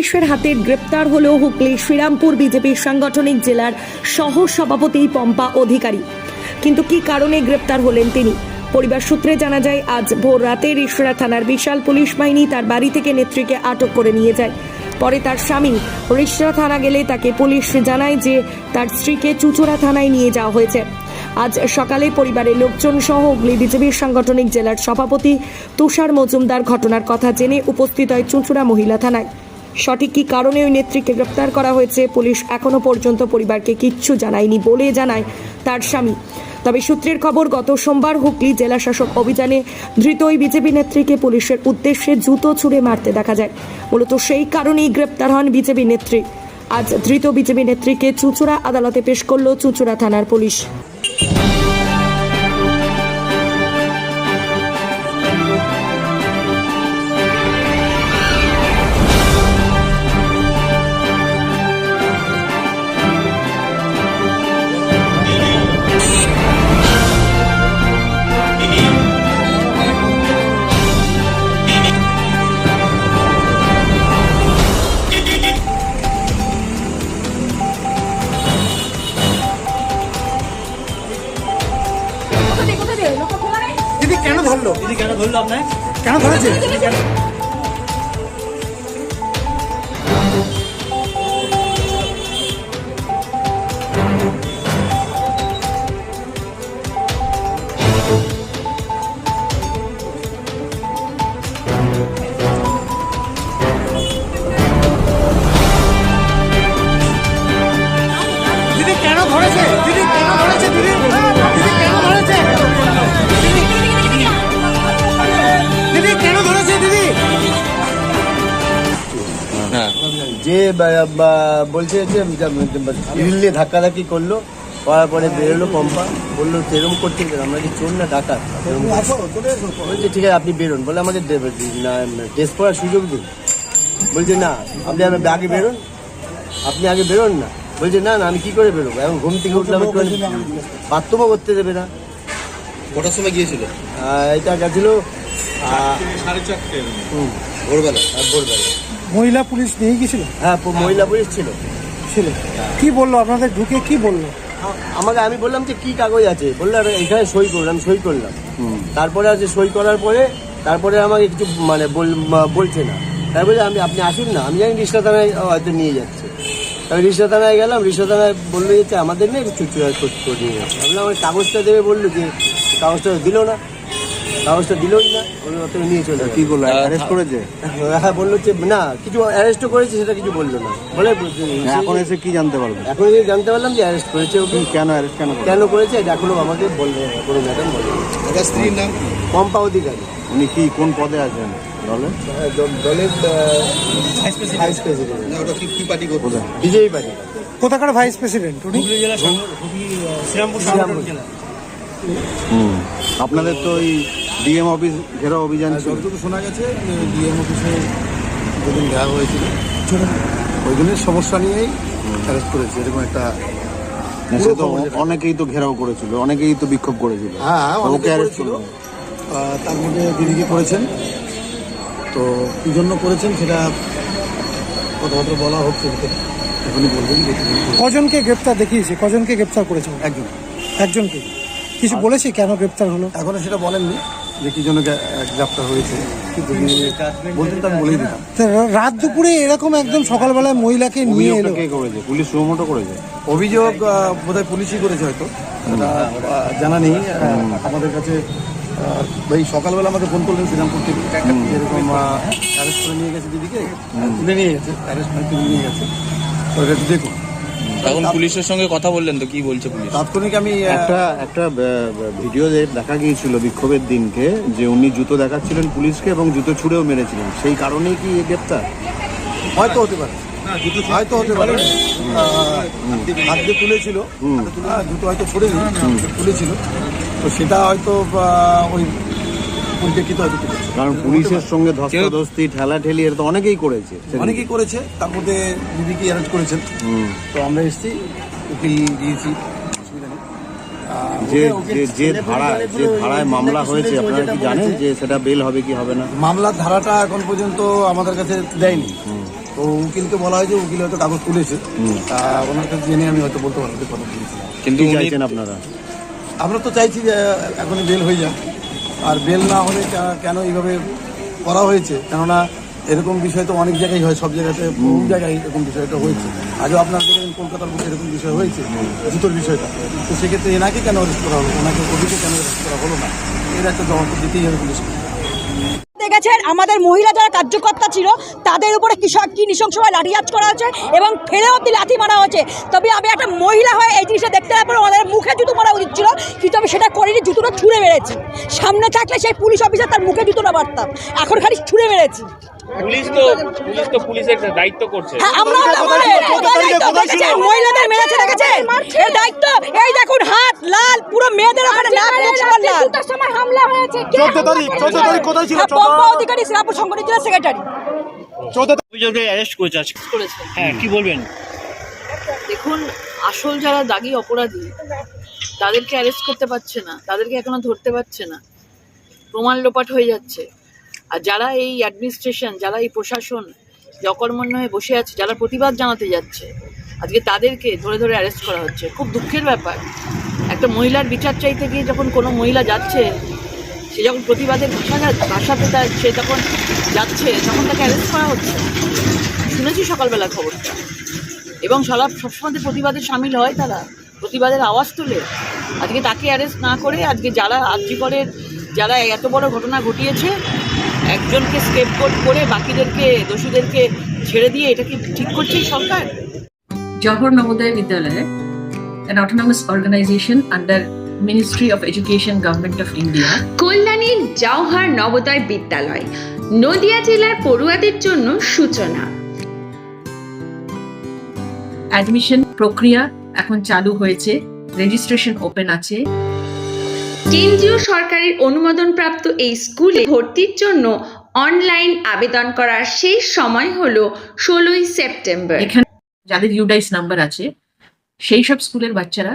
পুলিশের হাতে গ্রেপ্তার হল হুগলি শ্রীরামপুর বিজেপির সাংগঠনিক জেলার সহ সভাপতি পম্পা অধিকারী। কিন্তু কি কারণে গ্রেপ্তার হলেন তিনি? পরিবার সূত্রে জানা যায়, আজ ভোর রাতে রিসরা থানার বিশাল পুলিশ বাহিনী তার বাড়ি থেকে নেত্রীকে আটক করে নিয়ে যায়। পরে তার স্বামী রিসরা থানা গেলে তাকে পুলিশ জানায় যে তার স্ত্রীকে চুচুড়া থানায় নিয়ে যাওয়া হয়েছে। আজ সকালে পরিবারের লোকজন সহ হুগলি বিজেপির সাংগঠনিক জেলার সভাপতি তুষার মজুমদার ঘটনার কথা জেনে উপস্থিত হয় চুঁচুড়া মহিলা থানায়। সঠিক কী কারণে ওই নেত্রীকে গ্রেপ্তার করা হয়েছে? পুলিশ এখনও পর্যন্ত পরিবারকে কিচ্ছু জানায়নি বলে জানায় তার স্বামী। তবে সূত্রের খবর, গত সোমবার হুগলি জেলা শাসক অভিযানে ধৃত ওই বিজেপি নেত্রীকে পুলিশের উদ্দেশ্যে জুতো ছুঁড়ে মারতে দেখা যায়। মূলত সেই কারণেই গ্রেপ্তার হন বিজেপি নেত্রী। আজ ধৃত বিজেপি নেত্রীকে চুঁচুড়া আদালতে পেশ করল চুঁচুড়া থানার পুলিশ। দিদি কেন ধরলো আপনার কেন ধরেছে। যে বা- বা- বলছে যে দিল্লি ধাক্কাধাক্কি করল করার পরে বেরোলো পম্পা বলল এরম করতে আমরা কি চোর না ডাকাত? বলছে ঠিক আছে আপনি বেরোন। বলে আমাদের টেস্ট করার সুযোগ দিন। বলছে না আপনি আমি আগে বেরোন। আপনি আগে বেরোন না। বলছে না না আমি কি করে বেরোবো? এখন ঘুম থেকে উঠলাম একটু বাথরুমও করতে দেবে না। কটার সময় গিয়েছিল? এটা গেছিল সাড়ে চারটে। হুম, ভোরবেলা আর ভোরবেলা। মহিলা পুলিশ নিয়ে গেছিল হ্যাঁ মহিলা পুলিশ ছিল। ছিল। কি বলল? আপনাদের ঢুকে কি বলল? আমাকে আমি বললাম যে কি কাগজ আছে? বলল "আরে এখানে সই করলাম সই করলাম। তারপরে আছে সই করার পরে তারপরে আমাকে কিছু মানে বল- বলছে না। তারপরে আমি আপনি আসুন না। আমি জানি রিক্সা থানায় হয়তো নিয়ে যাচ্ছে। আমি রিক্সা থানায় গেলাম। রিক্সা থানায় বলল যে আমাদের নেই একটু চুচুড়া করে নিয়ে যাচ্ছে আমার কাগজটা দেবে। বলল যে কাগজটা দিল না। কাগজটা দিলই না অত নিয়ে চলে কি করল অ্যারেস্ট করেছে? হ্যাঁ বলল যে না কিছু অ্যারেস্টও করেছে সেটা কিছু বলল না। বলে এখন এসে কি জানতে পারবেন এখন এই জানতে পারলাম যে অ্যারেস্ট করেছে ওকে কেন অ্যারেস্ট কেন কেন করেছে? এটা এখনও আমাকে বলবে কোনো ম্যাডাম স্ত্রীর নাম কি? পম্পা অধিকারী। উনি কি কোন পদে আছেন? দলে? দলের ভাইস প্রেসিডেন্ট না ওটা কি কি পার্টি পার্টি। কোথাকার ভাইস প্রেসিডেন্ট উনি? শ্রীরামপুর হুম। আপনাদের তো ওই ডিএম অফিস ঘেরাও অভিযান ছিল। যতটুকু শোনা গেছে ডিএম অফিসে যেদিন দেখা হয়েছিল ওই দিনের সমস্যা নিয়েই অ্যারেস্ট করেছে এরকম একটা সে তো অনেকেই তো ঘেরাও করেছিল অনেকেই তো বিক্ষোভ করেছিল। হ্যাঁ অনেকে ওকে অ্যারেস্ট করল। তার মধ্যে দিদিকে করেছেন। তো কী জন্য করেছেন সেটা কথাবার্তা বলা হচ্ছে এখনই বলবেন করেছেন। কজনকে গ্রেপ্তার দেখিয়েছে? কজনকে গ্রেপ্তার করেছে? একজন। একজনকে। কিছু বলেছে কেন গ্রেপ্তার হলো? এখনও সেটা বলেননি। যে কি জন্য গ্রেপ্তার হয়েছে। কিন্তু যদি তো আমি বলেই দিতাম। রাত দুপুরে এরকম একদম সকালবেলায় মহিলাকে নিয়ে এলো। কে করেছে? পুলিশ সুমোটো করেছে? অভিযোগ বোধহয় পুলিশই করেছে হয়তো। জানা নেই। আমাদের কাছে এই সকালবেলা আমাকে ফোন করলেন শ্রীরামপুর থেকে। এরকম অ্যারেস্ট করে নিয়ে গেছে দিদিকে। তুলে নিয়ে গেছে অ্যারেস্ট করে তুলে নিয়ে গেছে। দেখুন। এখন পুলিশের সঙ্গে কথা বললেন তো কি বলছে পুলিশ? তাৎক্ষণিক আমি একটা একটা ভিডিও দেখা গিয়েছিল বিক্ষোভের দিনকে যে উনি জুতো দেখাচ্ছিলেন পুলিশকে এবং জুতো ছুঁড়েও মেরেছিলেন সেই কারণেই কি গ্রেপ্তার? হয়তো হতে পারে। হয়তো হতে পারে। হাত দিয়ে তুলেছিল। হ্যাঁ, জুতো হয়তো ছড়ে তুলেছিল। তো সেটা হয়তো ওই পরিপ্রেক্ষিত হয়তো কারণ পুলিশের সঙ্গে ধস্তাধস্তি ঠেলা ঠেলি এটা তো অনেকেই করেছে অনেকেই করেছে তার মধ্যে দিদিকে অ্যারেঞ্জ করেছেন। তো আমরা এসেছি উকিল দিয়েছি যে যে যে ধারা যে ধারায় মামলা হয়েছে আপনারা কি জানেন যে সেটা বেল হবে কি হবে না? মামলার ধারাটা এখন পর্যন্ত আমাদের কাছে দেয়নি। তো উকিলকে বলা হয়েছে উকিল হয়তো কাগজ তুলেছে। তা ওনার কাছে জেনে আমি হয়তো বলতে পারব যে কিন্তু চাইছেন আপনারা? আমরা তো চাইছি যে এখনই বেল হয়ে যাক। আর বেল না হলে কেন এইভাবে করা হয়েছে? কেননা এরকম বিষয় তো অনেক জায়গায় হয়, সব জায়গাতে, বহু জায়গায় এরকম বিষয়টা হয়েছে। আজও আপনার দেখেন, কলকাতার মধ্যে এরকম বিষয় হয়েছে, জুতোর বিষয়টা। তো সেক্ষেত্রে এনাকে কেন অ্যারেস্ট করা হলো? ওনাকে ওদিকে কেন অ্যারেস্ট করা হলো না? এর একটা জবাব দিতেই হবে পুলিশকে। দেখেছেন আমাদের মহিলা যারা কার্যকর্তা ছিল তাদের উপরে কৃষক কি নৃশংসভাবে লাঠিচার্জ করা হয়েছে এবং ফেলে অব্দি লাথি মারা হয়েছে। তবে আমি একটা মহিলা হয়ে এই জিনিসটা দেখতে না পরে আমাদের মুখে জুতো মারা উচিত ছিল কিন্তু আমি সেটা করিনি জুতোটা ছুঁড়ে মেরেছি। সামনে থাকলে সেই পুলিশ অফিসার তার মুখে জুতোটা মারতাম। এখন খালি ছুঁড়ে মেরেছি। পুলিশ তো পুলিশ তো পুলিশের দায়িত্ব করছে। মহিলাদের মেরেছে দেখেছেন এর দায়িত্ব এই দেখুন হাত লাল পুরো মেয়েদের ওখানে নাক লাল। সময় হামলা হয়েছে। চোদ্দ তারিখ চোদ্দ তারিখ কোথায় ছিল? অধিকারী শ্রীরামপুর সংগঠন জেলা সেক্রেটারি অভিযোগে অ্যারেস্ট করেছে করেছে। হ্যাঁ কি বলবেন? দেখুন আসল যারা দাগি অপরাধী তাদেরকে অ্যারেস্ট করতে পারছে না তাদেরকে এখনও ধরতে পারছে না। প্রমাণ লোপাট হয়ে যাচ্ছে। আর যারা এই অ্যাডমিনিস্ট্রেশন যারা এই প্রশাসন অকর্মণ্য হয়ে বসে আছে যারা প্রতিবাদ জানাতে যাচ্ছে আজকে তাদেরকে ধরে ধরে অ্যারেস্ট করা হচ্ছে। খুব দুঃখের ব্যাপার। একটা মহিলার বিচার চাইতে গিয়ে যখন কোনো মহিলা যাচ্ছে যখন প্রতিবাদের ভাষা ভাষাতে তার সে যখন যাচ্ছে তখন তাকে অ্যারেস্ট করা হচ্ছে। শুনেছি সকালবেলা খবরটা। এবং সারা সবসময় তো প্রতিবাদে সামিল হয় তারা। প্রতিবাদের আওয়াজ তোলে। আজকে তাকে অ্যারেস্ট না করে আজকে যারা আর্যিকরের যারা এত বড় ঘটনা ঘটিয়েছে একজনকে স্কেপগোট করে বাকিদেরকে দোষীদেরকে ছেড়ে দিয়ে এটা কি ঠিক করছে সরকার? Johor Navodaya Vidyalaya, an autonomous organization under Ministry of education Government of India Kalyani Jawahar Navodaya Vidyalaya Nadia জেলার পড়ুয়াদের জন্য সূচনা। অ্যাডমিশন প্রক্রিয়া এখন চালু হয়েছে রেজিস্ট্রেশন ওপেন আছে। কেন্দ্রীয় সরকারের অনুমোদনপ্রাপ্ত এই স্কুলে ভর্তির জন্য অনলাইন আবেদন করার শেষ সময় হলো ষোলোই সেপ্টেম্বর। এখানে যাদের ইউডাইস নাম্বার আছে সেই সব স্কুলের বাচ্চারা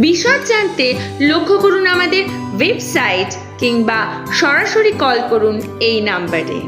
বিশদ জানতে লক্ষ্য করুন আমাদের ওয়েবসাইট কিংবা সরাসরি কল করুন এই নাম্বারে